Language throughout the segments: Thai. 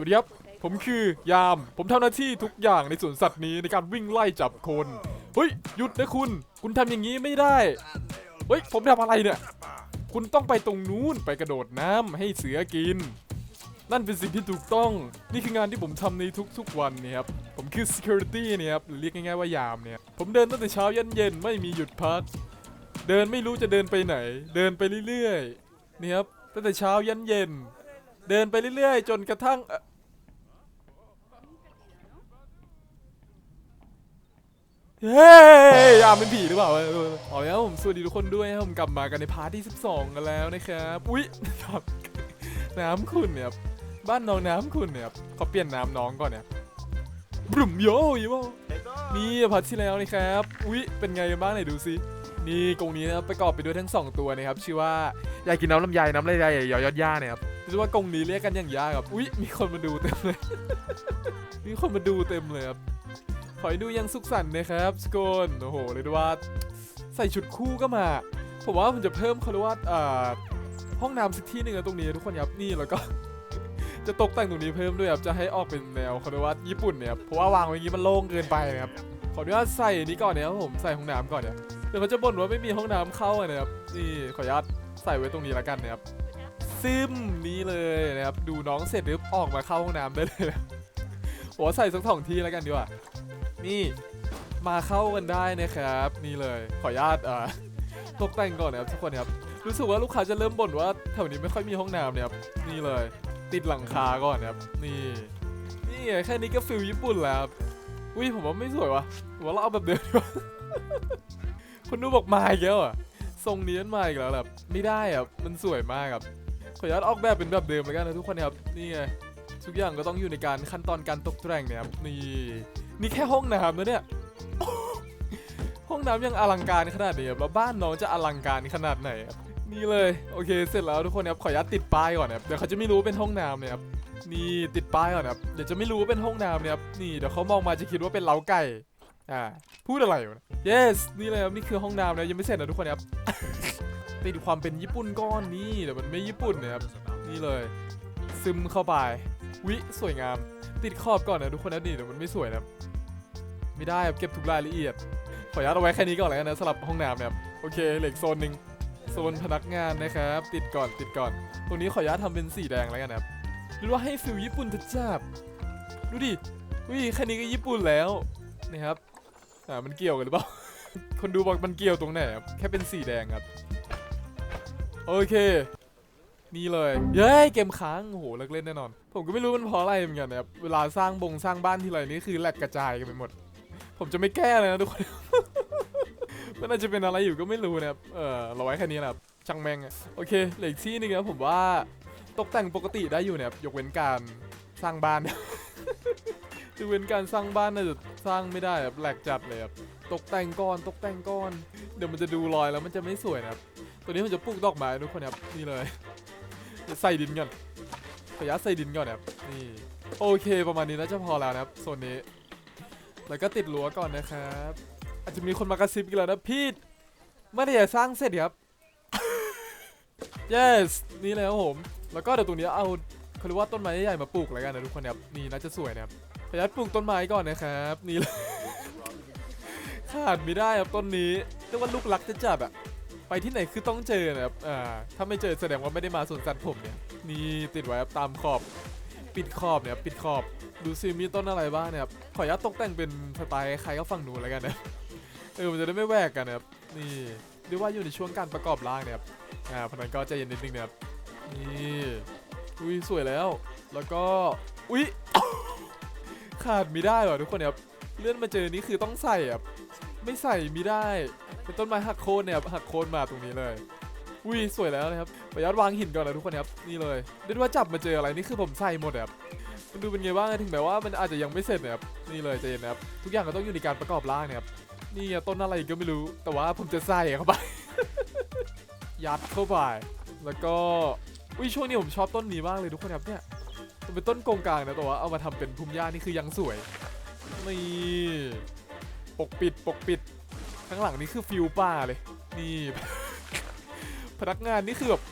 วัสดีครับ ผมคือยาม ผมทำหน้าที่ทุกอย่างในสวนสัตว์นี้ในการวิ่งไล่จับคน เฮ้ย หยุดนะคุณ คุณทำอย่างนี้ไม่ได้ เฮ้ย ผมทำอะไรเนี่ย คุณต้องไปตรงนู้นไปกระโดดน้ำให้เสือกิน นั่นเป็นสิ่งที่ถูกต้อง นี่คืองานที่ผมทำในทุกๆวันเนี่ยครับ ผมคือ security เนี่ยครับหรือเรียกง่ายๆว่ายามเนี่ย ผมเดินตั้งแต่เช้ายันเย็นไม่มีหยุดพัก เดินไม่รู้จะเดินไปไหน เดินไปเรื่อยๆเนี่ยครับตั้งแต่เช้ายันเย็น เดินไปเรื่อยๆ จนกระทั่ง เฮ้ยยามเป็นผีหรือเปล่าเออเอาแล้วผมสวัสดีทุกคนด้วยนะครับผมกลับมากันในพาร์ทที่ 12 กันแล้วนะครับอุ๊ยครับน้ำคุณเนี่ยครับบ้านน้องน้ำคุณเนี่ยครับเขาเปลี่ยนน้ำน้องก่อนเนี่ยบรุมโยอยโยนี่พาร์ทที่แล้วนะครับอุ๊ยเป็นไงบ้างไหนดูซินี่กรงนี้นะครับประกอบไปด้วยทั้งสองตัวนะครับชื่อว่ายากกินน้ำลำไยน้ำลำไยยอยอดย่าเนี่ยครับรู้สึกว่ากรงนี้เรียกกันอย่างยากครับอุ๊ยมีคนมาดูเต็มเลย มีคนมาดูเต็มเลยครับ ขอให้ดูยังสุขสันต์นะครับสกนโอ้โหเรียด้ว่า ใส่ชุดคู่ก็มา ผมว่ามันจะเพิ่มเขาเรียกว่าอ่าห้องน้ำสักที่หนึ่งนะตรงนี้ทุกคนครับนี่แล้วก็ จะตกแต่งตรงนี้เพิ่มด้วยครับจะให้ออกเป็นแนวเขาเรียกว่าญี่ปุ่นเนี่ยครับเพราะว่าวางไว้อย่างนี้มันโล่งเกินไปนะครับขออนุญาตใส่นี้ก่อนนะครับผมใส่ห้องน้ำก่อนเนี่ยเดี๋ยวเขาจะบ่นว่าไม่มีห้องน้ำเข้านะครับนี่ขออนุญาตใส่ไว้ตรงนี้แล้วกันนะครับซึมนี้เลยนะครับดูน้องเสร็จปุ๊บออกมาเข้าห้องน้ำได้เลยนะผมว่าใส่สักสองที่แล้วกันดีกว่า นี่มาเข้ากันได้นะครับ นี่เลยขออนุญาตอ่าตกแต่งก่อนนะครับทุกคนครับรู้สึกว่าลูกค้าจะเริ่มบ่นว่าแถวนี้ไม่ค่อยมีห้องน้ำเนี่ยครับนี่เลย ติดหลังคาก่อนนะครับนี่นี่แค่นี้ก็ฟิลญี่ปุ่นแล้วครับอุ้ยผมว่าไม่สวยวะผมว่าเราเอาแบบเดิมดีกว่าคนดูบอกมาอีกแล้วอะทรงนี้มันมาอีกแล้วแบบไม่ได้อะมันสวยมากครับขออนุญาตออกแบบเป็นแบบเดิมแล้วกันนะทุกคนครับนี่ไงทุกอย่างก็ต้องอยู่ในการขั้นตอนการตกแต่งเนี่ยครับนี่ นี่แค่ห้องน้ำนะเนี่ย ห้องน้ำยังอลังการขนาดนี้ครับแล้วบ้านน้องจะอลังการขนาดไหนครับนี่เลยโอเค เสร็จแล้วทุกคนครับขออนุญาตติดป้ายก่อนนะครับเดี๋ยวเขาจะไม่รู้เป็นห้องน้ำเนี่ยครับนี่ติดป้ายก่อนครับเดี๋ยวจะไม่รู้ว่าเป็นห้องน้ำเนี่ยครับนี่เดี๋ยวเขามองมาจะคิดว่าเป็นเล้าไก่อ่าพูดอะไรอยู่นะ yes นี่เลยครับนี่คือห้องน้ำนะยังไม่เสร็จนะทุกคนครับติดความเป็นญี่ปุ่นก้อนนี่เดี๋ยวมันไม่ญี่ปุ่นนะครับนี่เลย ซึมเข้าไปวิสวยงาม ติดขอบก่อนนะทุกคนนะนี่เดี๋ยวมันไม่สวยนะ ไม่ได้ครับเก็บทุกรายละเอียด ขออนุญาตเอาไว้แค่นี้ก่อนแล้วกันนะสำหรับห้องน้ำเนี่ยครับโอเคเหลืออกโซนหนึ่งโซนพนักงานนะครับ ติดก่อนติดก่อน ตรงนี้ขออนุญาตทำเป็นสีแดงแล้วกันนะครับหรือว่าให้ฟิลญี่ปุ่นจัดๆดูดิวิแค่นี้ก็ญี่ปุ่นแล้วนะครับอ่ามันเกี่ยวกันหรือเปล่า คนดูบอกมันเกี่ยวตรงไหนครับแค่เป็นสีแดงครับ โอเค นี่เลยเย้เกมค้างโอ้โหเลิกเล่นแน่นอน ผมก็ไม่รู้มันเพราะอะไรเหมือนกันนะครับเวลาสร้างบงสร้างบ้านทีไรนี่คือแหลกกระจายกันไปหมด ผมจะไม่แก้เลยนะทุกคน มันอาจจะเป็นอะไรอยู่ก็ไม่รู้นะครับ เออเราไว้แค่นี้แหละครับช่างแม่งโอเคเหลืออีกที่นึงครับผมว่าตกแต่งปกติได้อยู่นะครับยกเว้นการสร้างบ้านยกเว้นการสร้างบ้านน่าจะสร้างไม่ได้ครับแหลกจัดเลยครับตกแต่งก่อนตกแต่งก่อน เดี๋ยวมันจะดูรอยแล้วมันจะไม่สวยนะครับตัวนี้ผมจะปลูกดอกไม้ทุกคนครับนี่เลยเดี๋ยวใส่ดินก่อนขออนุญาตใส่ดินก่อนนะครับนี่โอเคประมาณนี้น่าจะพอแล้วนะครับโซนนี้ แล้วก็ติดรั้วก่อนนะครับ อาจจะมีคนมากระซิบอีกแล้วนะพี่เมื่อไหร่จะสร้างเสร็จครับ yes นี่เลยครับผม แล้วก็เดี๋ยวตรงนี้เอาเขาเรียกว่าต้นไม้ใหญ่มาปลูกแล้วกันนะทุกคนครับนี่น่าจะสวยนะครับขออนุญาตปลูกต้นไม้ก่อนนะครับนี่เลยขาดไม่ได้ครับต้นนี้เรียกว่าลูกรักจะจัดอะไปที่ไหนคือต้องเจอนะครับอ่าถ้าไม่เจอแสดงว่าไม่ได้มาสวนสัตว์ผมเนี่ยนี่ติดไว้ครับตามขอบ ปิดขอบเนี่ยปิดขอบดูซิมีต้นอะไรบ้างเนี่ยขออนุญาตตกแต่งเป็นสไตล์ใครก็ฝั่งหนูแล้วกันนะเออมันจะได้ไม่แหวกกันนะครับนี่เรียกว่าอยู่ในช่วงการประกอบร่างเนี่ยครับอ่าเพราะนั้นก็ใจเย็นนิดนึงนะครับนี่อุ้ยสวยแล้ว แล้วก็อุ้ยขาดไม่ได้ว่ะทุกคนครับเลื่อนมาเจอนี่คือต้องใส่อะไม่ใส่ไม่ได้ เป็นต้นไม้หักโค่นเนี่ยหักโค่นมาตรงนี้เลย อุ้ยสวยแล้วนะครับขออนุญาตวางหินก่อนนะทุกคนครับนี่เลยเรียกว่าจับมาเจออะไรนี่คือผมใส่หมดอะครับมันดูเป็นไงบ้างถึงแม้ว่ามันอาจจะยังไม่เสร็จนะครับนี่เลยใจเย็นนะครับทุกอย่างก็ต้องอยู่ในการประกอบร่างนะครับนี่ต้นอะไรก็ไม่รู้ แต่ว่าผมจะใส่เข้าไป ยัดเข้าไป แล้วก็อุ้ยช่วงนี้ผมชอบต้นนี้มากเลยทุกคนครับเนี่ยมันเป็นต้นกงกลางนะแต่ว่าเอามาทำเป็นพุ่มหญ้านี่คือยังสวยนี่ปกปิดปกปิดข้างหลังนี่คือฟิวป่าเลยนี่ พนักงานนี่คือแบบ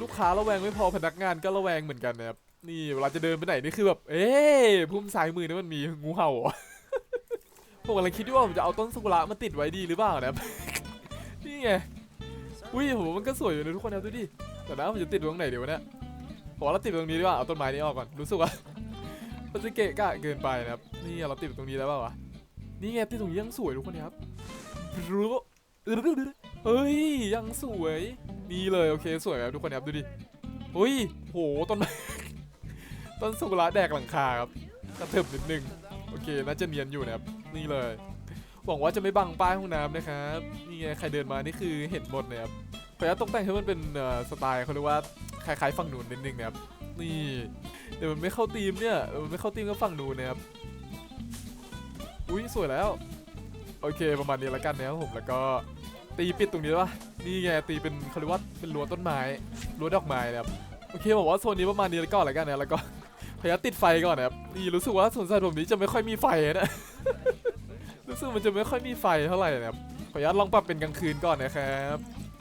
ลูกค้าระแวงไม่พอพนักงานก็ระแวงเหมือนกันนะครับนี่เวลาจะเดินไปไหนนี่คือแบบเอ๊ะพุ่มซ้ายมือนี่มันมีงูเห่าหรอผมกำลังคิดว่าผมจะเอาต้นซากุระมาติดไว้ดีหรือเปล่านะครับนี่ไงอุ้ยผมมันก็สวยอยู่นะทุกคนนะดูดิแต่นะผมจะติดตรงไหนเดี๋ยวเนี่ยผมว่าเราติดตรงนี้ดีกว่าเอาต้นไม้นี้ออกก่อนรู้สึกว่ามันจะเกะกะเกินไปนะครับนี่เราติดตรงนี้แล้วเปล่าวะนี่ไงติดตรงนี้ยังสวยทุกคนนะครับรู้ เฮ้ยยังสวยนี่เลยโอเคสวยครับทุกคนครับดูดิเฮ้ยโหต้นไม้ต้นสุกุระแดกหลังคาครับกระเถิบนิดนึงโอเคน่าจะเนียนอยู่นะครับนี่เลยหวังว่าจะไม่บังป้ายห้องน้ำนะครับนี่ไงใครเดินมานี่คือเห็นหมดเลยครับพยายามตกแต่งให้มันเป็นสไตล์เขาเรียกว่าคล้ายๆฝั่งนู้นนิดนึงนะครับนี่เดี๋ยวมันไม่เข้าธีมเนี่ยมันไม่เข้าธีมกับฝั่งนู้นนะครับอุ้ยสวยแล้ว โอเคประมาณนี้แล้วกันนะครับผมแล้วก็ ตีปิดตรงนี้วะนี่ไงตีเป็นเขาเรียกว่าเป็นรั้วต้นไม้รั้วดอกไม้นะครับโอเคบอกว่าโซนนี้ประมาณนี้แล้วก่อนแล้วกันนะแล้วก็พยายามติดไฟก่อนนะครับนี่รู้สึกว่าสวนสัตว์ผมนี้จะไม่ค่อยมีไฟนะรู้สึกมันจะไม่ค่อยมีไฟเท่าไหร่นะครับขออนุญาตลองปรับเป็นกลางคืนก่อนนะครับ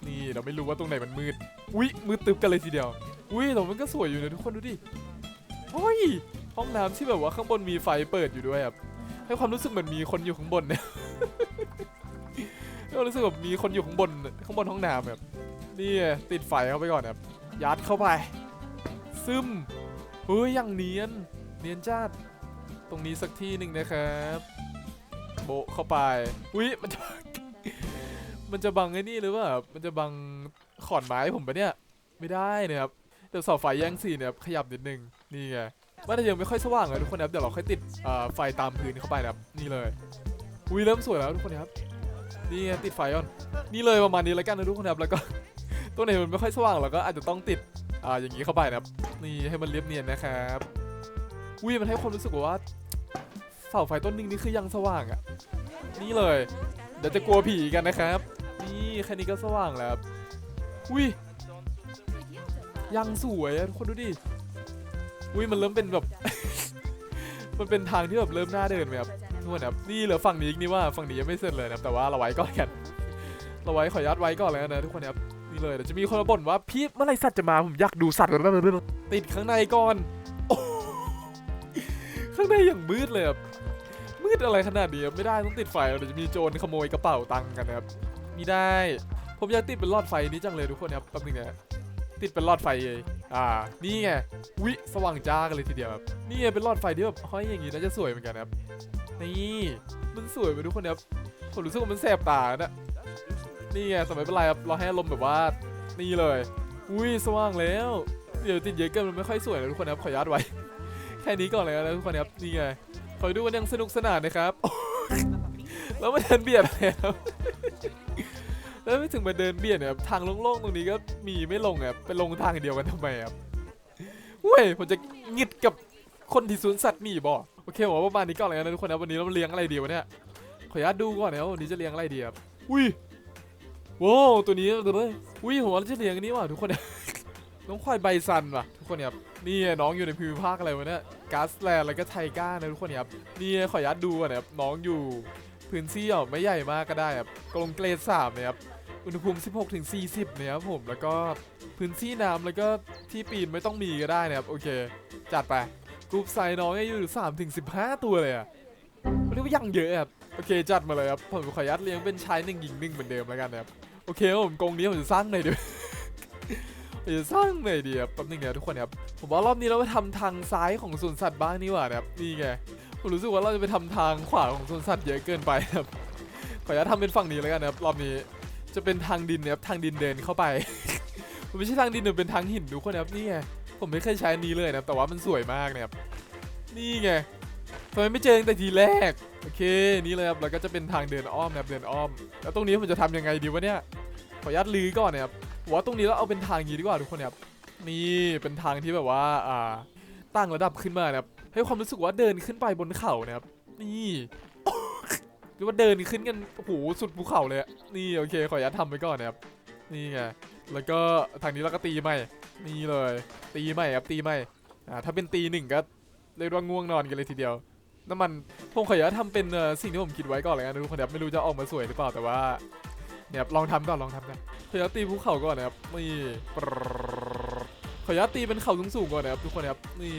นี่เราไม่รู้ว่าตรงไหนมันมืดอุ้ยมืดตึบกันเลยทีเดียวอุ้ยแต่มันก็สวยอยู่นะทุกคนดูดิโอ้ยห้องน้ำที่แบบว่าข้างบนมีไฟเปิดอยู่ด้วยครับให้ความรู้สึกเหมือนมีคนอยู่ข้างบนเนี่ย ให้ความรู้สึกแบบมีคนอยู่ข้างบนข้างบนห้องน้ำแบบนี่ติดไฟเข้าไปก่อนครับยัดเข้าไป ซึมเฮ้ยอย่างเนียนเนียนจ้าดตรงนี้สักที่หนึ่งนะครับโบเข้าไปอุ้ยมันจะมันจะบังไอ้นี่หรือเปล่ามันจะบังขอนไม้ผมปะเนี่ย ไม่ได้นะครับเดี๋ยวเสาไฟแย่งสีเนี่ยขยับนิดนึงนี่ไงว่าแต่ยังไม่ค่อยสว่างเลยทุกคนครับเดี๋ยวเราค่อยติดไฟตามพื้นเข้าไปนะครับนี่เลยอุ้ยเริ่มสวยแล้วทุกคนครับ นี่ติดไฟก่อนนี่เลยประมาณนี้แล้วกันนะทุกคนครับแล้วก็ตัวไหนมันไม่ค่อยสว่างเราก็อาจจะต้องติดอ่าอย่างนี้เข้าไปนะครับนี่ให้มันเรียบเนียนนะครับวิมันให้ความรู้สึกว่าเสาไฟต้นนึงนี่คือยังสว่างอะ่ะนี่เลย เดี๋ยวจะกลัวผีกันนะครับ นี่แค่นี้ก็สว่างแล้วครับวิยังสวยอะทุกคนดูดิวิมันเริ่มเป็นแบบ มันเป็นทางที่แบบเริ่มน่าเดินไหมครับ ทุกคนครับนี่เหลือฝั่งนี้อีกนี่ว่าฝั่งนี้ยังไม่เสร็จเลยนะครับแต่ว่าเราไว้ก่อนกันเราไว้ขออนุญาตไว้ก่อนแล้วกันนะทุกคนครับนี่เลยเดี๋ยวจะมีคนมาบ่นว่าพี่เมื่อไรสัตว์จะมาผมอยากดูสัตว์ติดข้างในก่อนอข้างในอย่างมืดเลยครับมืดอะไรขนาดนี้ไม่ได้ต้องติดไฟเดี๋ยวจะมีโจรขโมยกระเป๋าตังค์กันนะครับมีได้ ผมอยากติดเป็นหลอดไฟนี้จังเลยทุกคนครับแป๊บนึงนะ ติดเป็นหลอดไฟเลยอ่า นี่ไง วิสว่างจ้ากันเลยทีเดียวครับ นี่ไงเป็นหลอดไฟที่แบบห้อยอย่างงี้น่าจะสวยเหมือนกันครับ นี่ มันสวยไปทุกคนครับ ผมรู้สึกว่ามันแสบตานะนี่ไงสมัยเป็นไรครับ เราให้อารมแบบว่า นี่เลย อุ้ยสว่างแล้ว เดี๋ยวติดเยอะเกินมันไม่ค่อยสวยนะทุกคนครับ ขออนุญาตไว้ แค่นี้ก่อนเลยนะทุกคนครับ นี่ไงคอยดูกันยังสนุกสนานนะครับ แล้วมาเดินเบียดแล้ว แล้วไม่ถึงมาเดินเบียดเนี่ยทางโล่งๆตรงนี้ก็มีไม่ลงครับไปลงทางเดียวกันทำไมครับเว้ยผมจะงิดกับคนที่สวนสัตว์มีบ่โอเคผมว่าประมาณนี้ก่อนเลยนะทุกคนนะวันนี้เราเลี้ยงอะไรดีวะเนี่ยขออนุญาตดูก่อนนะวันนี้จะเลี้ยงอะไรดีครับอุ้ยว้าวตัวนี้ตัวนี้อุ้ยผมว่าจะเลี้ยงอันนี้ว่ะทุกคนน้องควายไบซันว่ะทุกคนครับนี่น้องอยู่ในภูมิภาคอะไรวะเนี่ยกาสแลนด์แล้วก็ไทก้านะทุกคนครับนี่ขออนุญาตดูก่อนนะครับน้องอยู่พื้นที่อะไม่ใหญ่มากก็ได้ครับกรงเกรดสามนะครับ อุณหภูมิ 16ถึง40เนี่ยครับผมแล้วก็พื้นที่น้ำแล้วก็ที่ปีนไม่ต้องมีก็ได้นะครับโอเค จัดไปกรุ๊ปไซน้องเนี่ยอยู่3ถึง15 ตัวเลยอะเรียกว่ายังเยอะครับโอเคจัดมาเลยครับผมขออนุญาตเลี้ยงเป็นชายหนึ่งหญิงหนึ่งเหมือนเดิมแล้วกันนะครับโอเคครับผมกรงนี้ผมจะสร้างหน่อยดีผมจะสร้างหน่อยดีครับแป๊บนึงนะทุกคนครับผมว่ารอบนี้เราไปทำทางซ้ายของสวนสัตว์บ้างนี่หว่านะครับนี่ไงผมรู้สึกว่าเราจะไปทำทางขวาของสวนสัตว์เยอะเกินไปครับขออนุญาตทำเป็นฝั่งนี้แล้วกันนะครับรอบนี้ จะเป็นทางดินนะครับทางดินเดินเข้าไป มันไม่ใช่ทางดินมันเป็นทางหินทุกคนครับนี่ไงผมไม่เคยใช้อันนี้เลยนะครับแต่ว่ามันสวยมากนะครับนี่ไงทำไมไม่เจอตั้งแต่ทีแรกโอเคนี่เลยครับแล้วก็จะเป็นทางเดินอ้อมนะครับเดินอ้อม แล้วตรงนี้ผมจะทำยังไงดีวะเนี่ยขออนุญาตลื้อก่อนนะครับว่าตรงนี้เราเอาเป็นทางย่างนี้ดีกว่าทุกคนครับนี่เป็นทางที่แบบว่าอ่าตั้งระดับขึ้นมานะครับให้ความรู้สึกว่าเดินขึ้นไปบนเขานะครับนี่ หรือว่าเดินขึ้นกันโอ้โหสุดภูเขาเลยอะนี่โอเคขออนุญาตทำไปก่อนนะครับนี่ไงแล้วก็ทางนี้เราก็ตีใหม่นี่เลย ตีใหม่ครับตีใหม่อ่าถ้าเป็นตีหนึ่งก็เรียกว่าง่วงนอนกันเลยทีเดียวน้ำมันผมขออนุญาตทำเป็นสิ่งที่ผมคิดไว้ก่อนเลยนะทุกคนครับไม่รู้จะออกมาสวยหรือเปล่าแต่ว่าเนี่ยครับลองทำก่อนลองทำกันขออนุญาตตีภูเขาก่อนนะครับนี่ขขออนุญาตตีเป็นเข่าสูงๆก่อนนะครับทุกคนครับนี่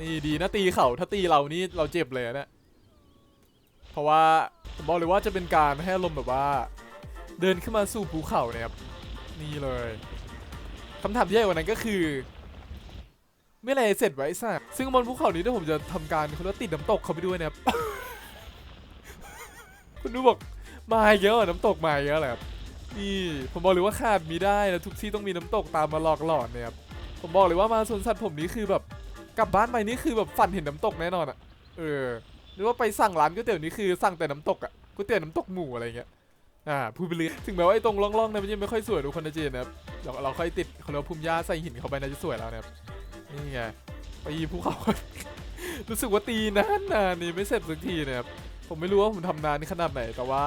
นี่ดีนะตีเข่าถ้าตีเรานี่เราเจ็บเลยนะ เพราะว่าผมบอกเลยว่าจะเป็นการให้อารมแบบว่า เดินขึ้นมาสู่ภูเขาเนี่ยครับนี่เลยคำถามที่ใหญ่กว่านั้นก็คือเมื่อไรเสร็จไว้สัสซึ่งบนภูเขานี้เดี๋ยวผมจะทำการเขาเรียกว่าติดน้ำตกเขาไปด้วยนะครับคุณดูบอกมาเยอะน้ำตกมาเยอะแหละครับนี่ผมบอกเลยว่าขาดมีได้นะทุกที่ต้องมีน้ำตกตามมาหลอกหลอนเนี่ยครับผมบอกเลยว่ามาสวนสัตว์ผมนี้คือแบบกลับบ้านไปนี่คือแบบฝันเห็นน้ำตกแน่นอนอะเออ หรือว่าไปสั่งร้านก๋วยเตี๋ยวนี่คือสั่งแต่น้ำตกอะก๋วยเตี๋ยวน้ำตกหมูอะไรเงี้ยอ่าพูดไปเลยถึงแม้ว่าไอ้ตรงร่องๆเนี่ยมันยังไม่ค่อยสวยทุกคนนะเจนนะครับเราเราค่อยติดเขาเรียกว่าพุ่มหญ้าใส่หินเข้าไปน่าจะสวยแล้วนะครับนี่ไงตีภูเขารู้สึกว่าตีนานนานนี่ไม่เสร็จสักทีนะครับผมไม่รู้ว่าผมทำนานขนาดไหน แต่ว่า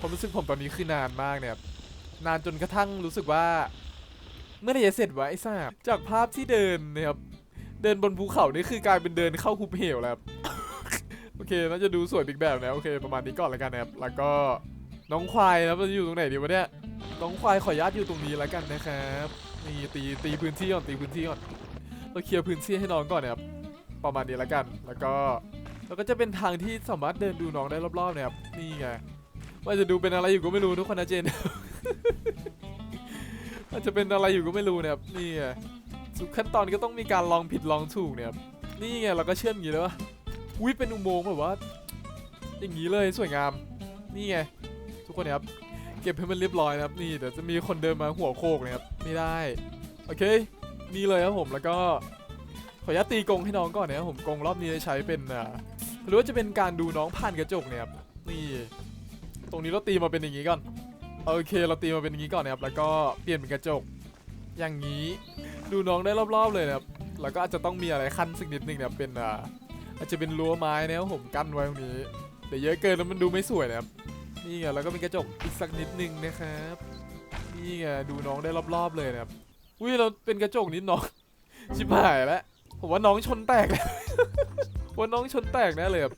ผมรู้สึกผมตอนนี้คือนานมากเนี่ยนานจนกระทั่งรู้สึกว่า เมื่อไหรจะเสร็จวะไอ้ทราบจากภาพที่เดินเนะครับ เดินบนภูเขานี่คือกลายเป็นเดินเข้าหุบเหวแล้วครับโอเคน่าจะดูสวยอีกแบบนะโอเคประมาณนี้ก่อนล้วกันนะครับแล้วก็น้องควายนะมันจะอยู่ตรงไหนดีวะเนี่ยน้องควายขออนุญาตอยู่ตรงนี้ล้วกันนะครับนี่ตีตีพื้นที่ก่อนตีพื้นที่ก่อนเราเคลียร์พื้นที่ให้น้องก่อนนะครับประมาณนี้ล้วกัน แล้วก็แล้วก็จะเป็นทางที่สามารถเดินดูน้องได้รอบๆนี่ยครับนี่ไงว่าจะดูเป็นอะไรอยู่ก็ไม่รู้ทุกคนนะเจนว่าจะเป็นอะไรอยู่ก็ไม่รู้นี่ยครับนี่ไง ทุกขั้นตอนก็ต้องมีการลองผิดลองถูกเนี่ยนี่ไงเราก็เชื่อมอย่างนี้เลยวะอุ้ยเป็นอุโมงค์แบบว่า อย่างนี้เลยสวยงาม นี่ไงทุกคนนะครับ เก็บให้มันเรียบร้อยนะครับ นี่เดี๋ยวจะมีคนเดินมาหัวโคกนะครับไม่ได้ โอเค นี่เลยครับผมแล้วก็ขออนุญาตตีกรงให้น้องก่อนนะครับผมกรงรอบนี้ใช้เป็นอ่าหรือว่าจะเป็นการดูน้องผ่านกระจกเนี่ยครับนี่ ตรงนี้เราตีมาเป็นอย่างนี้ก่อนโอเค เราตีมาเป็นอย่างนี้ก่อนนะครับแล้วก็เปลี่ยนเป็นกระจก อย่างนี้ ดูน้องได้รอบๆเลยนะครับ แล้วก็อาจจะต้องมีอะไรขั้นสักนิดนึงนะครับเป็นอ่าอาจจะเป็นรั้วไม้นะครับผมกั้นไว้ตรงนี้เดี๋ยวเยอะเกินแล้วมันดูไม่สวยนะครับ นี่ไงแล้วก็เป็นกระจกอีกสักนิดนึงนะครับ นี่ไงดูน้องได้รอบๆเลยนะครับ อุ้ยเราเป็นกระจกนิดน้อง ชิบหายแล้ว ผมว่าน้องชนแตกแล้วผมว่าน้องชนแตกแน่เลยครับ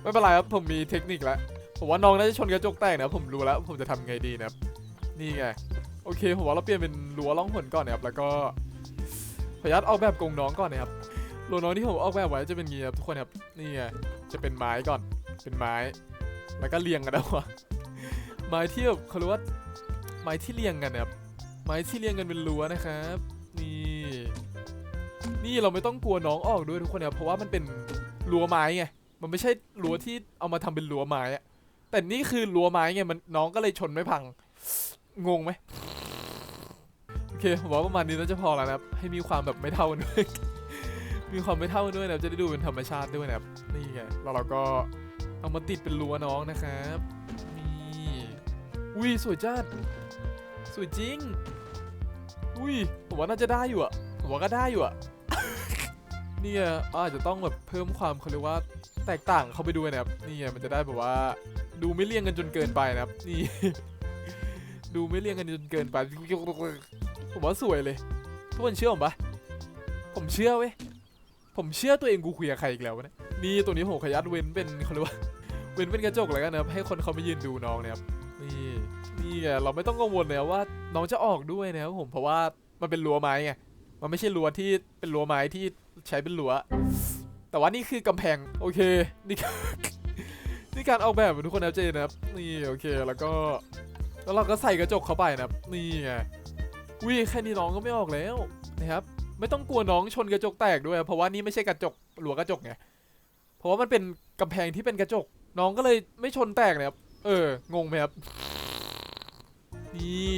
ไม่เป็นไรครับผมมีเทคนิคแล้วผมว่าน้องน่าจะชนกระจกแตกนะผมรู้แล้ว ผมจะทำไงดีนะครับ นี่ไง โอเค ผมว่าเราเปลี่ยนเป็นรั้วล่องหนก่อนนะครับ แล้วก็ ขออนุญาตออกแบบกรงน้องก่อนนะครับรั้วน้องที่ผมออกแบบไว้จะเป็นงี้ครับทุกคนครับนี่ไงจะเป็นไม้ก่อนเป็นไม้ แล้วก็เรียงกันนะวะไม้ที่แบบเขาเรียกว่าไม้ที่เรียงกันนะครับไม้ที่เรียงกันเป็นรั้วนะครับนี่นี่เราไม่ต้องกลัวน้องออกด้วยทุกคนครับเพราะว่ามันเป็นรั้วไม้ไงมันไม่ใช่รั้วที่เอามาทำเป็นรั้วไม้อะแต่นี่คือรั้วไม้ไงมันน้องก็เลยชนไม่พังงงไหม เคผมว่าประมาณนี้น่าจะพอแล้วนะครับ ให้มีความแบบไม่เท่ากันด้วย มีความไม่เท่ากันด้วยนะครับจะได้ดูเป็นธรรมชาติด้วยนะครับ นี่ไง แล้วเราก็เอามาติดเป็นรั้วน้องนะครับนี่อุ้ยสวยจัด สวยจริง อุ้ยผมว่าน่าจะได้อยู่อะผมว่าก็ได้อยู่อะนี่ไงอาจจะต้องแบบเพิ่มความเขาเรียกว่าแตกต่างเข้าไปด้วยนะครับนี่ไงมันจะได้แบบว่า ดูไม่เลี่ยงกันจนเกินไปนะครับ นี่ ดูไม่เลี่ยงกันจนเกินไป ผมว่าสวยเลย ทุกคนเชื่อผมปะผมเชื่อเว้ย ผมเชื่อตัวเองกูคุยกับใครอีกแล้ววะเนี่ยนี่ตัวนี้ผมขยัดเว้นเป็นเขาเรียกว่าเว้นเป็นกระจกแล้วกันนะครับให้คนเขามายืนดูน้องนะครับนี่นี่ไงเราไม่ต้องกังวลเลยว่าน้องจะออกด้วยนะครับผมเพราะว่ามันเป็นรั้วไม้ไงมันไม่ใช่รั้วที่เป็นรั้วไม้ที่ใช้เป็นรั้วแต่ว่านี่คือกำแพงโอเคนี่นี่การออกแบบทุกคนนะเจนนะครับนี่โอเคแล้วก็แล้วเราก็ใส่กระจกเข้าไปนะครับนี่ไง วิแค่นี้น้องก็ไม่ออกแล้วนะครับ ไม่ต้องกลัวน้องชนกระจกแตกด้วย เพราะว่านี่ไม่ใช่กระจกรั้วกระจกไง เพราะว่ามันเป็นกำแพงที่เป็นกระจก น้องก็เลยไม่ชนแตกนะครับ เออ งงไหมครับ นี่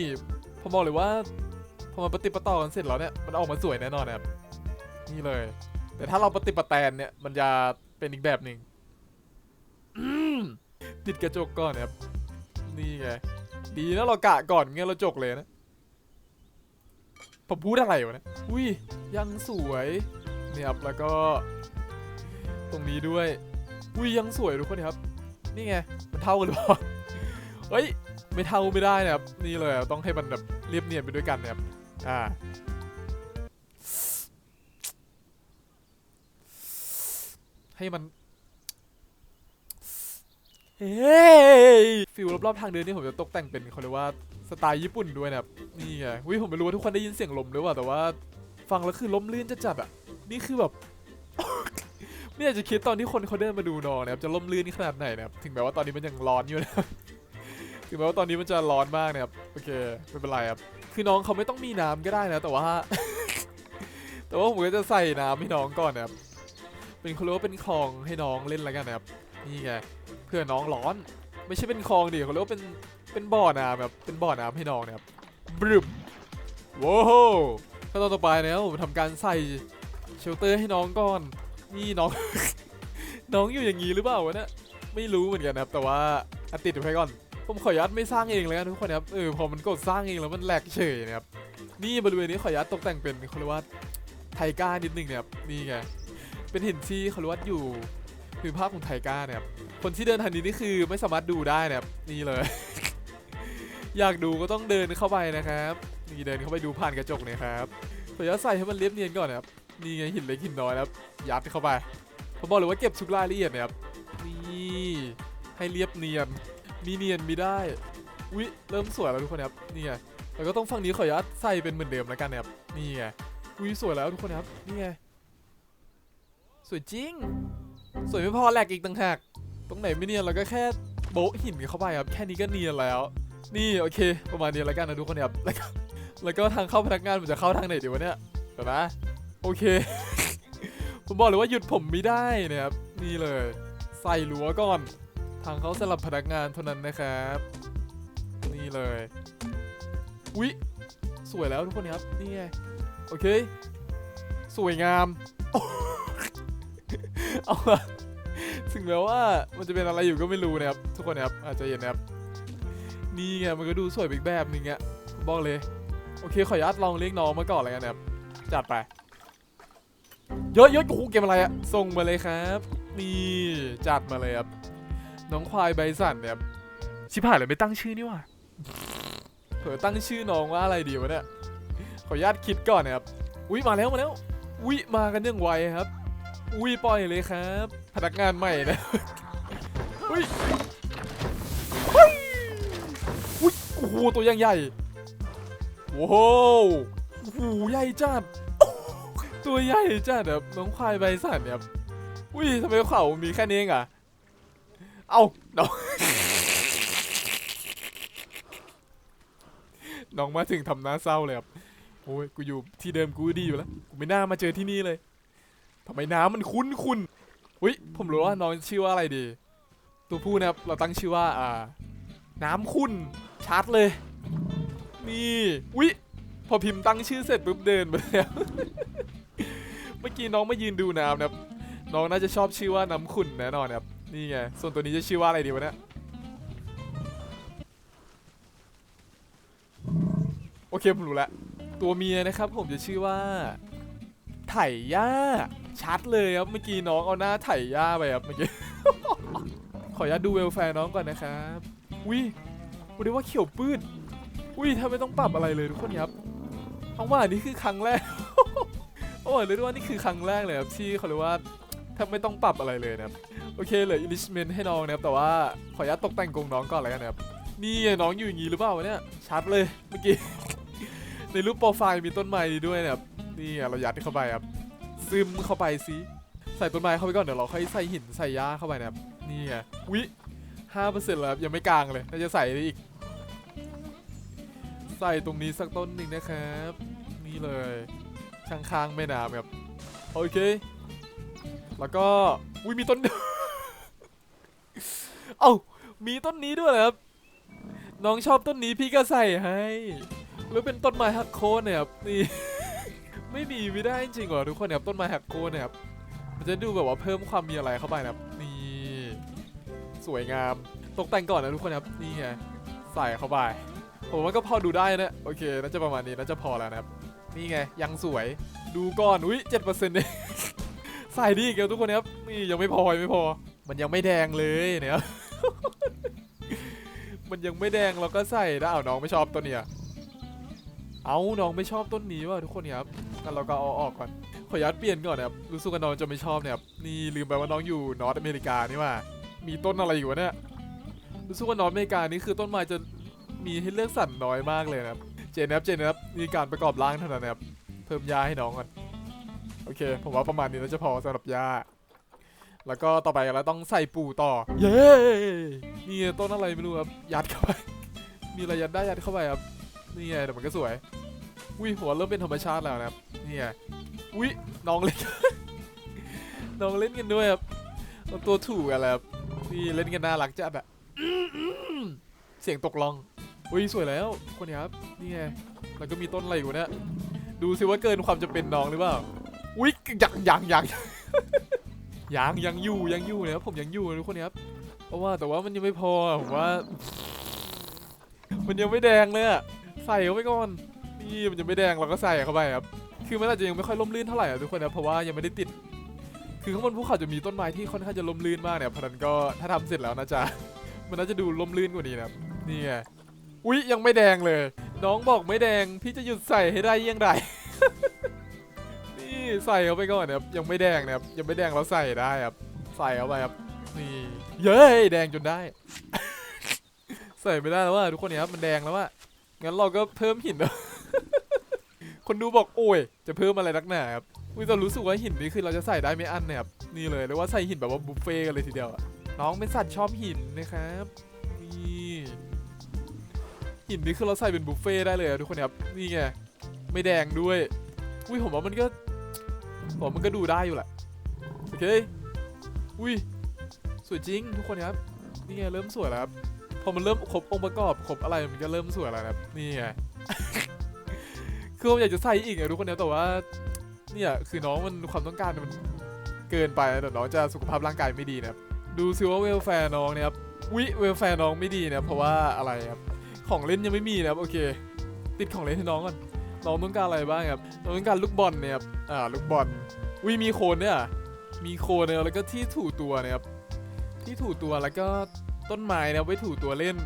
ผมบอกเลยว่าพอมันปฏิปต่อกันเสร็จแล้วเนี่ย มันออกมาสวยแน่นอนนะครับ นี่เลย แต่ถ้าเราปฏิปแตนเนี่ย มันจะเป็นอีกแบบหนึ่งติดกระจกก่อนนะครับ นี่ไง ดีนะเรากะก่อนงั้นเราจกเลยนะ ผมพูดอะไรวะเนี่ยอุ้ยยังสวยเนี่ยครับแล้วก็ ตรงนี้ด้วยอุ้ยยังสวยทุกคนครับ นี่ไงมันเท่ากันหรือเปล่าเฮ้ยไม่เท่าไม่ได้นะครับนี่เลยต้องให้มันแบบเรียบเนียนไปด้วยกันนะครับอ่าให้มันเฮ้ยฟิลรอบๆทางเดินนี่ผมจะตกแต่งเป็นเขาเรียกว่า สไตล์ญี่ปุ่นด้วยนะครับนี่ไงวิผมไม่รู้ว่าทุกคนได้ยินเสียงลมหรือเปล่าแต่ว่า ฟังแล้วคือล้มลื่นจะจัดๆอะนี่คือแบบไม่อยากจะคิดตอนที่คนเขาเดินมาดูน้องนะครับจะล้มลื่นขนาดไหนนะครับถึงแม้ว่าตอนนี้มันยังร้อนอยู่นะถึงแม้ว่าตอนนี้มันจะร้อนมากนะครับโอเคไม่เป็นไรครับคือน้องเขาไม่ต้องมีน้ำก็ได้นะแต่ว่า แต่ว่าผมก็จะใส่น้ำให้น้องก่อนนะครับเป็นเขาเรียกว่าเป็นคลองให้น้องเล่นแล้วกันนะครับนี่ไงเพื่อน้องร้อน ไม่ใช่เป็นคลองดิเขาเรียกว่าเป็น เป็นบ่อน้ำแบบเป็นบ่อน้ำให้น้องนะครับบรึมว้าวขั้นตอนต่อไปนะครับผมทำการใส่เชลเตอร์ให้น้องก่อน นี่น้อง น้องอยู่อย่างนี้หรือเปล่าวะเนี่ยไม่รู้เหมือนกันนะครับ แต่ว่าอติดไว้ก่อน ผมขออนุญาตไม่สร้างเองเลยนะทุกคนนะครับเออพอมันกดสร้างเองแล้วมันแหลกเฉยนะครับนี่บริเวณนี้ขออนุญาตกแต่งเป็นเขาเรียกว่าไทก้านิดนึงนะครับนี่ไงเป็นหินที่เขาเรียกว่าอยู่พื้นภาคของไทก้าเนี่ยครับคนที่เดินทางนี้นี่คือไม่สามารถดูได้นะครับนี่เลย อยากดูก็ต้องเดินเข้าไปนะครับนี่เดินเข้าไปดูผ่านกระจกเนี่ยครับขออนุญาตใส่ให้มันเรียบเนียนก่อนนะครับนี่ไงหินเล็กหินน้อยนะครับยัดเข้าไปผมบอกเลยว่าเก็บทุกรายละเอียดนะครับนี่ให้เรียบเนียนมีเนียนมีได้วิเริ่มสวยแล้วทุกคนครับนี่ไงแล้วก็ต้องฝั่งนี้ขออนุญาตใส่เป็นเหมือนเดิมแล้วกันนะครับนี่ไงวิสวยแล้วทุกคนครับนี่ไงสวยจริง สวยไม่พอแหลกอีกต่างหากตรงไหนไม่เนียนเราก็แค่โบะหินเข้าไปครับแค่นี้ก็เนียนแล้ว นี่โอเค ประมาณนี้แล้วกันนะทุกคนครับแล้วก็แล้วก็ทางเข้าพนักงานผมจะเข้าทางไหนดีวะเนี่ยเดี๋ยวนะโอเค ผมบอกเลยว่าหยุดผมไม่ได้นะครับนี่เลย ใส่รั้วก่อน ทางเขาสำหรับพนักงานเท่านั้นนะครับ นี่เลยวิสวยแล้วทุกคนครับนี่ไงโอเค สวยงามเอาละถึงแม้ว่ามันจะเป็นอะไรอยู่ก็ไม่รู้นะครับ ทุกคนนะครับอาจจะเย็นนะครับ นี่ไงมันก็ดูสวยอีกแบบนึงอะบอกเลย โอเคขออนุญาตลองเรียกน้องมาก่อนเลยกันะครับจัดไปเยอะเยอะโอ้โหเกมอะไรอะส่งมาเลยครับนี่จัดมาเลยครับน้องควายใบสันเนี่ยชิบหายเลยไม่ตั้งชื่อนี่ว่าเผื่อตั้งชื่อน้องว่าอะไรดีวะเนี่ยขออนุญาตคิดก่อนนะครับอุ้ยมาแล้วมาแล้วอุ้ยมากันยังไวครับ อุ้ยปล่อยเลยครับ พนักงานใหม่นะอุ้ย โอ้โหตัวยังใหญ่โว้โหโอ้โหใหญ่จัดตัวใหญ่จัดแบบน้องควายใบสันเนี่ยอุ้ยทำไมเขามีแค่นี้เองอะเอาน้องน้องมาถึงทำหน้าเศร้าเลยครับโอ้ยกูอยู่ที่เดิมกูดีอยู่แล้วกูไม่น่ามาเจอที่นี่เลยทำไมน้ำมันคุ้นคุ้นอุ้ยผมรู้ว่าน้องชื่อว่าอะไรดี ตัวผู้นะครับเราตั้งชื่อว่าอ่า น้ำขุ่น ชัดเลย นี่อุ้ยพอพิมพ์ตั้งชื่อเสร็จปุ๊บเดินไปแล้ว เมื่อกี้น้องมายืนดูน้ำนะครับน้องน่าจะชอบชื่อว่าน้ำขุ่นแน่นอนครับ นี่ไง ส่วนตัวนี้จะชื่อว่าอะไรดีวะเนี่ย โอเคผมรู้แล้ว ตัวเมียนะครับผมจะชื่อว่า ไถย่า ชัดเลยครับ เมื่อกี้น้องเอาหน้าไถย่าไปครับเมื่อกี้ ขออนุญาตดูเวลแฟร์น้องก่อนนะครับวิ วันนี้ว่าเขียวปื้ดอุ้ยถ้าไม่ต้องปรับอะไรเลยทุกคนครับเอาว่านี่คือครั้งแรก โอ้ยเลยกว่านี่คือครั้งแรกเลยครับที่เขาเรียกว่าถ้าไม่ต้องปรับอะไรเลยนะครับ โอเคเหลือ enrichment ให้น้องนะครับ แต่ว่าขออนุญาตตกแต่งกรงน้องก่อนเลยกันนะครับ นี่น้องอยู่อย่างนี้หรือเปล่าวะเนี่ย ชัดเลยเมื่อกี้ ในรูปโปรไฟล์มีต้นไม้ด้วยนะครับ นี่เรายัดเข้าไปครับ ซึมเข้าไปสิ ใส่ต้นไม้เข้าไปก่อนเดี๋ยวเราค่อยใส่หินใส่หญ้าเข้าไปนะครับ นี่ไงวิห้าเปอร์เซ็นต์แล้วครับยังไม่กลางเลยน่าจะใส่ได้อีก ใส่ตรงนี้สักต้นหนึ่งนะครับ นี่เลยข้างๆแม่น้ำครับ โอเค แล้วก็อุ้ยมีต้น เอ้ามีต้นนี้ด้วยครับ น้องชอบต้นนี้พี่ก็ใส่ให้ หรือเป็นต้นไม้หักโค่นเนี่ยครับนี่ไม่มีไม่ได้จริงเหรอทุกคนนะครับต้นไม้หักโค่นเนี่ยครับมันจะดูแบบว่าเพิ่มความมีอะไรเข้าไปนะครับนี่สวยงาม ตกแต่งก่อนนะทุกคนครับนี่ไงใส่เข้าไป ผมว่าก็พอดูได้นะ โอเคน่าจะประมาณนี้น่าจะพอแล้วนะครับ นี่ไงยังสวย ดูก่อน อุ้ยเจ็ดเปอร์เซ็นต์เองใส่ดีอีกแล้วทุกคนนะครับ นี่ยังไม่พอยังไม่พอ มันยังไม่แดงเลยเนี่ยมันยังไม่แดงเราก็ใส่ได้เอาน้องไม่ชอบต้นเนี้ยเอาน้องไม่ชอบต้นนี้ว่ะทุกคนครับงั้นเราก็เอาออกก่อน ขออนุญาตเปลี่ยนก่อนนะครับ รู้สึกว่าน้องจะไม่ชอบเนี่ยครับ นี่ลืมไปว่าน้องอยู่นอร์ทอเมริกานี่ว่า มีต้นอะไรอยู่เนี่ย รู้สึกว่านอร์ทอเมริกานี่คือต้นไม้จะ มีให้เลือกสรรน้อยมากเลยนะครับ เจนนะครับเจนนะครับมีการประกอบร่างเท่านั้นนะครับ เพิ่มยาให้น้องก่อน โอเค ผมว่าประมาณนี้น่าจะพอสำหรับยาแล้วก็ต่อไปเราต้องใส่ปูต่อ เย้นี่ต้นอะไรไม่รู้ครับ ยัดเข้าไป มีอะไรยัดได้ยัดเข้าไปครับ นี่ไงแต่มันก็สวย อุ้ยหัวเริ่มเป็นธรรมชาติแล้วนะครับ นี่ไงอุ้ยน้องเล่น น้องเล่นกันด้วยครับตัวถูกกันแล้วครับนี่เล่นกันน่ารักจัดอะเสียงตกลอง อุ้ยสวยแล้วคนนี้ครับนี่ไงแล้วก็มีต้นอะไรอยู่เนี่ยดูสิว่าเกินความจะเป็นน้องหรือเปล่าอุ้ยยังยังยังยังยังอยู่ยังอยู่นะครับผมยังอยู่นะทุกคนครับเพราะว่าแต่ว่ามันยังไม่พอผมว่า มันยังไม่แดงเลยอะใส่เข้าไปก่อนนี่มันยังไม่แดงเราก็ใส่เข้าไปครับคือมันอาจจะยังไม่ค่อยล่มลื่นเท่าไหร่อะทุกคนนะเพราะว่ายังไม่ได้ติด คือข้างบนภูเขาจะมีต้นไม้ที่ค่อนข้างจะล่มลื่นมากเนี่ยเพราะนั้นก็ถ้าทำเสร็จแล้วนะจ๊ะมันน่าจะดูล่มลื่นกว่านี้นะนี่ไง อุ๊ยยังไม่แดงเลย น้องบอกไม่แดงพี่จะหยุดใส่ให้ได้ยี่ยงใดนี่ใส่เข้าไปก่อนนะครับยังไม่แดงนะครับยังไม่แดงเราใส่ได้ครับ ใส่เข้าไปครับนี่เย้ยแดงจนได้ ใส่ไม่ได้แล้วว่าทุกคนเนี่ยครับมันแดงแล้วว่างั้นเราก็เพิ่มหินคนดูบอกโอ้ย จะเพิ่มอะไรนักหนาครับอุ้ยแต่รู้สึกว่าหินนี้คือเราจะใส่ได้ไม่อันเนี่ยครับนี่เลยเรียกว่าใส่หินแบบว่าบุฟเฟ่กันเลยทีเดียวอะน้องเป็นสัตว์ชอบหินนะครับนี่ หินนี่คือเราใส่เป็นบุฟเฟ่ได้เลยอะทุกคนครับนี่ไงไม่แดงด้วยอุ้ยผมว่ามันก็ผมมันก็ดูได้อยู่แหละโอเคอุ้ยสวยจริงทุกคนครับนี่ไงเริ่มสวยแล้วครับพอมันเริ่มครบองค์ประกอบครบอะไรมันก็เริ่มสวยแล้วนะครับนี่ไงคือผมอยากจะใส่อีกอะทุกคนนะแต่ว่าเนี่ยคือน้องมันความต้องการมันเกินไปแต่น้องจะสุขภาพร่างกายไม่ดีนะครับดูซิว่าเวลแฟร์น้องเนี่ยครับวิเวลแฟร์น้องไม่ดีนะครับเพราะว่าอะไรครับ ของเล่นยังไม่มีนะครับโอเค ติดของเล่นให้น้องก่อนน้องต้องการอะไรบ้างครับน้องต้องการลูกบอลเนี่ยครับอ่าลูกบอลวิมีโคนเนี่ยมีโคนเนี่ยแล้วก็ที่ถูตัวนะครับที่ถูตัวแล้วก็ต้นไม้นะไว้ถูตัวเล่น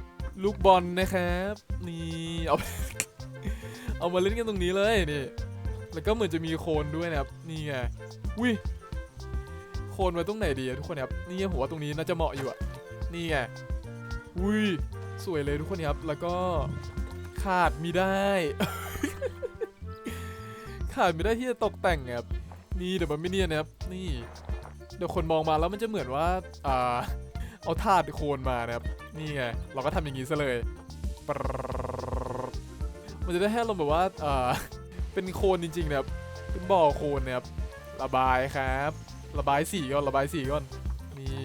ลูกบอลนะครับนี่เอาเอามาเล่นกันตรงนี้เลยนี่แล้วก็เหมือนจะมีโคนด้วยนะครับนี่ไงวิโคนไว้ตรงไหนดีอะทุกคนครับนี่ไงผมว่าตรงนี้น่าจะเหมาะอยู่อะนี่ไงอุ้ย สวยเลยทุกคนครับ แล้วก็ขาดมีได้ ขาดไม่ได้ที่จะตกแต่งครับนี่เดี๋ยวมันไม่เนียนนะครับ นี่ เดี๋ยวคนมองมาแล้วมันจะเหมือนว่าอ่าเอาถาดโคนมานะครับ นี่ไง เราก็ทำอย่างนี้ซะเลย มันจะได้ให้เราแบบว่าอ่าเป็นโคนจริงๆนะครับ เป็นบ่อโคนนะครับ ระบายครับ ระบายสีก่อน ระบายสีก่อน นี่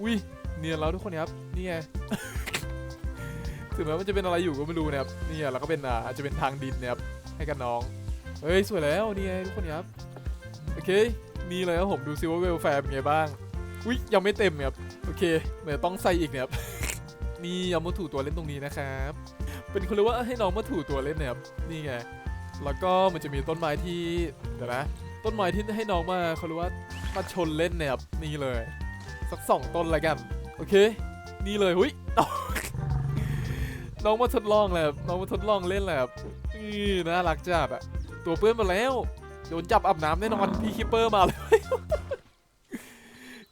อุ้ยเนียนแล้วทุกคนครับ นี่ไง ถึงแม้มันจะเป็นอะไรอยู่ก็ไม่รู้นะครับนี่ไงแล้วก็เป็นอ่าอาจจะเป็นทางดินนะครับให้กับน้องเฮ้ยสวยแล้วนี่ไงทุกคนครับโอเคนี่เลยครับผมดูซิว่าเวลแฟร์เป็นไงบ้างอุ้ยยังไม่เต็มครับโอเคเดี๋ยวต้องใส่อีกเนี่ยครับนี่เอามาถูตัวเล่นตรงนี้นะครับ เป็นคนเรียกว่าให้น้องมาถูตัวเล่นเนี่ยครับนี่ไงแล้วก็มันจะมีต้นไม้ที่เดี๋ยวนะต้นไม้ที่ให้น้องมาเขาเรียกว่ามาชนเล่นเนี่ยครับนี่เลย สักสองต้นละกัน โอเค นี่เลยหุ้ย น้องมาทดลองเลยน้องมาทดลองเล่นแหละนี่น่ารักจัดอะตัวเปื้อนมาแล้วโดนจับอาบน้ำแน่นอนพี่คิปเปอร์มาเลย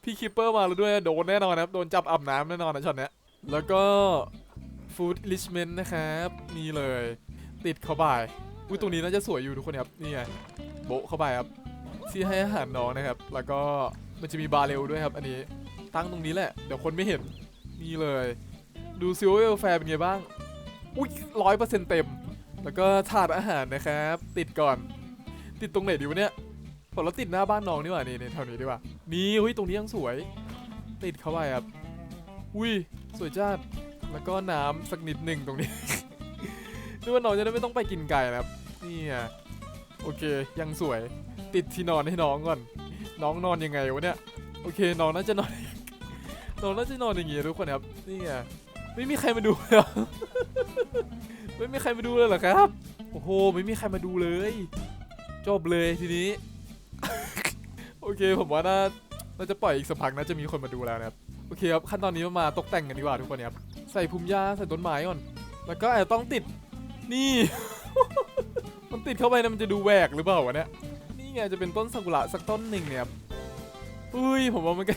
พี่คิปเปอร์มาแล้วด้วยโดนแน่นอนนะครับโดนจับอาบน้ำแน่นอนนะช็อตเนี้ยแล้วก็ฟู้ดลิชเมนนะครับนี่เลย ติดเข้าไปอุ้ยตรงนี้น่าจะสวยอยู่ทุกคนครับนี่ไงโบเข้าไปครับที่ให้อาหารน้องนะครับ แล้วก็มันจะมีบาร์เรลด้วยครับ อันนี้ตั้งตรงนี้แหละ เดี๋ยวคนไม่เห็นนี่เลย ดูซิวเวลแฟร์เป็นไงบ้าง อุ้ยร้อยเปอร์เซ็นต์เต็ม แล้วก็ถาดอาหารนะครับ ติดก่อน ติดตรงไหนดีวะเนี่ยผมเราติดหน้าบ้านน้องนี่หว่านี่แถวนี้ดีกว่า นี่เฮ้ยตรงนี้ยังสวย ติดเข้าไปครับ อุ้ยสวยจัดแล้วก็น้ำสักนิดหนึ่งตรงนี้นึกว่าน้องจะได้ไม่ต้องไปกินไก่นะครับ นี่ไงโอเค ยังสวย ติดที่นอนให้น้องก่อน น้องนอนยังไงวะเนี่ย โอเค น้องน่าจะนอน น้องน่าจะนอนอย่างงี้ทุกคนครับ นี่ไง ไม่มีใครมาดูเลยหรอไม่มีใครมาดูเลยเหรอครับ โอ้โห ไม่มีใครมาดูเลย จบเลยทีนี้ โอเค ผมว่าน่าน่าจะปล่อยอีกสักพักน่าจะมีคนมาดูแล้วนะครับ โอเคครับ ขั้นตอนนี้มาตกแต่งกันดีกว่าทุกคนครับ ใส่พุ่มหญ้าใส่ต้นไม้ก่อน แล้วก็อาจจะต้องติด นี่ มันติดเข้าไปนะมันจะดูแหวกหรือเปล่าวะเนี่ย นี่ไงจะเป็นต้นซากุระสักต้นหนึ่งเนี่ยครับอุ้ยผมว่ามันก็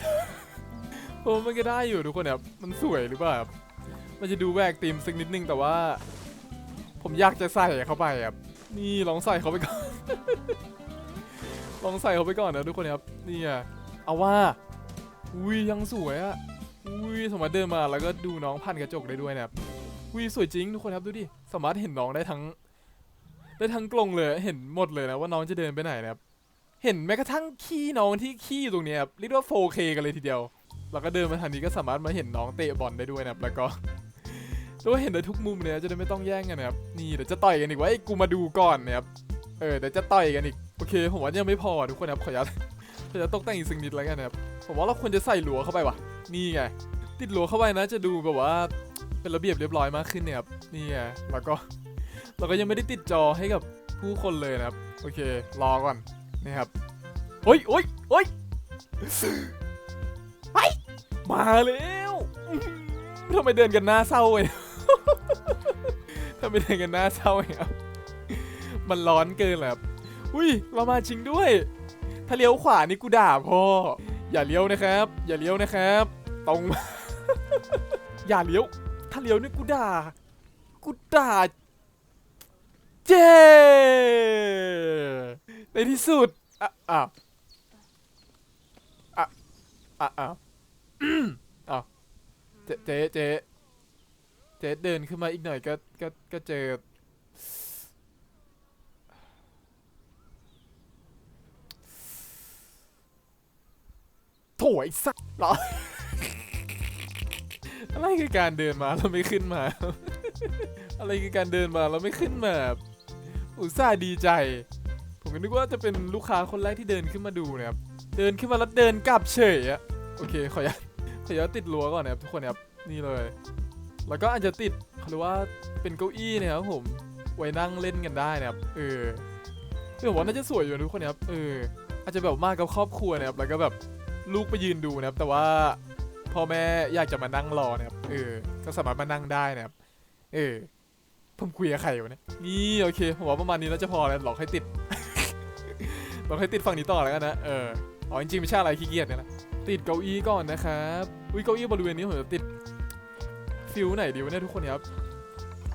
ผมว่ามันก็ได้อยู่ทุกคนครับ มันสวยหรือเปล่าครับ มันจะดูแหวกตีมสักนิดนึงแต่ว่า ผมอยากจะใส่เข้าไปครับนี่ลองใส่เขาไปก่อน ลองใส่เขาไปก่อนนะทุกคนครับนี่อะเอาว่าอุ้ยยังสวยอะอุ้ยสามารถเดินมาแล้วก็ดูน้องพันกระจกได้ด้วยนะครับอุ้ยสวยจริงทุกคนครับดูดิสามารถเห็นน้องได้ทั้ง ได้ทั้งกรงเลยเห็นหมดเลยนะว่าน้องจะเดินไปไหนนะครับเห็นแม้กระทั่งขี้น้องที่ขี้อยู่ตรงนี้ครับเรียกว่า 4K กันเลยทีเดียว แล้วก็เดินมาทางนี้ก็สามารถมาเห็นน้องเตะบอลได้ด้วยนะครับแล้วก็ แล้วเห็นได้ทุกมุมเลยจะได้ไม่ต้องแย่งกันนะครับ นี่เดี๋ยวจะต่อยกันอีกว่าไอ้กูมาดูก่อนนะครับ เออเดี๋ยวจะต่อยกันอีก โอเค ผมว่ายังไม่พอทุกคนนะครับ ขออนุญาตขออนุญาตตกแต่งอีกสักนิดแล้วกันนะครับ ผมว่าเราควรจะใส่หลัวเข้าไปว่ะ นี่ไง ติดหลัวเข้าไปนะ จะดูแบบว่าเป็นระเบียบเรียบร้อยมากขึ้นเนี่ยครับ นี่ไง แล้วก็ เราก็ยังไม่ได้ติดจอให้กับผู้คนเลยนะครับ โอเค รอก่อนนะครับโอ้ยโอ้ยโอ้ยไปมาแล้วทำไมเดินกันหน้าเศร้าเว้ย ทำไมเดินกันหน้าเศร้าเนี่ยครับมันร้อนเกินแหละครับอุ้ยเรามาจริงด้วย ถ้าเลี้ยวขวานี่กูด่าพ่อ อย่าเลี้ยวนะครับ อย่าเลี้ยวนะครับ ตรง อย่าเลี้ยว ถ้าเลี้ยวนี่กูด่า กูด่า เจ ในที่สุดอะอะอะอะอะเจ๊เจ๊ เจ๊เดินขึ้นมาอีกหน่อยก็ก็ก็เจอ โถไอ้สัสหรอ อะไรคือการเดินมาแล้วไม่ขึ้นมา อะไรคือการเดินมาแล้วไม่ขึ้นมา อุตส่าห์ดีใจ ผมก็นึกว่าจะเป็นลูกค้าคนแรกที่เดินขึ้นมาดูนะครับ เดินขึ้นมาแล้วเดินกลับเฉยอะโอเคขออนุญาตขออนุญาตติดรั้วก่อนนะครับทุกคนนะครับ นี่เลย แล้วก็อาจจะติดเขาเรียกว่าเป็นเก้าอี้นะครับผมไว้นั่งเล่นกันได้นะครับเออคือผมว่าน่าจะสวยอยู่นะทุกคนนะครับเอออาจจะแบบมากับครอบครัวนะครับแล้วก็แบบลูกไปยืนดูนะครับ แต่ว่าพ่อแม่อยากจะมานั่งรอนะครับเออ ก็สามารถมานั่งได้นะครับ เออผมคุยกับใครอยู่เนี่ยนี่โอเคผมว่าประมาณนี้แล้วจะพอแล้วหลอกให้ติดหลอกให้ติดฝั่งนี้ต่อแล้วกันนะเอออ๋อจริงๆไม่ใช่อะไรขี้เกียจเนี่ยนะติดเก้าอี้ก่อนนะครับอุ้ยเก้าอี้บริเวณนี้ผมจะติด ฟิลไหนดีวะเนี่ยทุกคนครับ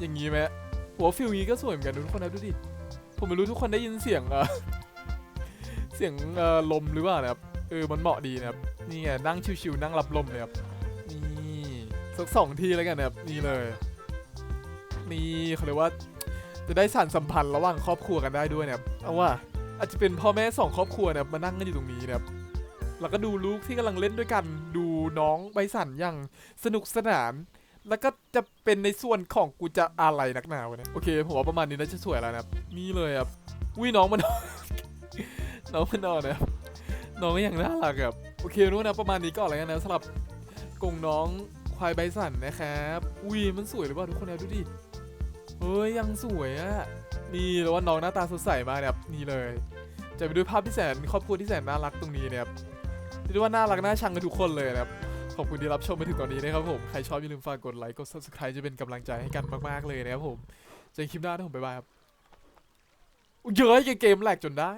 อย่างนี้ไหมหัวฟิลนี้ก็สวยเหมือนกันทุกคนนะดูดิ ผมไม่รู้ทุกคนได้ยินเสียงเออเสียงเออลมหรือเปล่านะครับ เออ มันเหมาะดีนะครับ นี่ไงนั่งชิวๆนั่งรับลมเลยครับ นี่สักสองทีแล้วกันนะครับ นี่เลย นี่เขาเรียกว่าจะได้สานสัมพันธ์ระหว่างครอบครัวกันได้ด้วยนะครับ เอาว่าอาจจะเป็นพ่อแม่สองครอบครัวนะครับมานั่งกันอยู่ตรงนี้นะครับแล้วก็ดูลูกที่กำลังเล่นด้วยกัน ดูน้องใบสันอย่างสนุกสนาน แล้วก็จะเป็นในส่วนของกูจะอะไรนักหนาวะเนี่ยโอเคผมว่าประมาณนี้น่าจะสวยแล้วนะครับนี่เลยครับอุ้ยน้องมันน้องมันนอนนะครับน้องก็ยังน่ารักครับโอเคนู้นนะประมาณนี้ก่อนแล้วกันนะสำหรับกงน้องควายใบสันนะครับอุ้ยมันสวยหรือเปล่าทุกคนนี่ยดูดิเฮ้ยยังสวยอะนี่แล้วว่าน้องหน้าตาสดใสมากนะครับนี่เลย จะไปด้วยภาพที่แสนครอบครัวที่แสนน่ารักตรงนี้นะครับเรียกว่าน่ารักน่าชังกันทุกคนเลยนะครับ ขอบคุณที่รับชมมาถึงตอนนี้นะครับผม ใครชอบอย่าลืมฝากกดไลค์ กด subscribe จะเป็นกำลังใจให้กันมากๆเลยนะครับผม เจอกันคลิปหน้านะผมบ๊ายบายครับเยอะเกมแหลกจนได้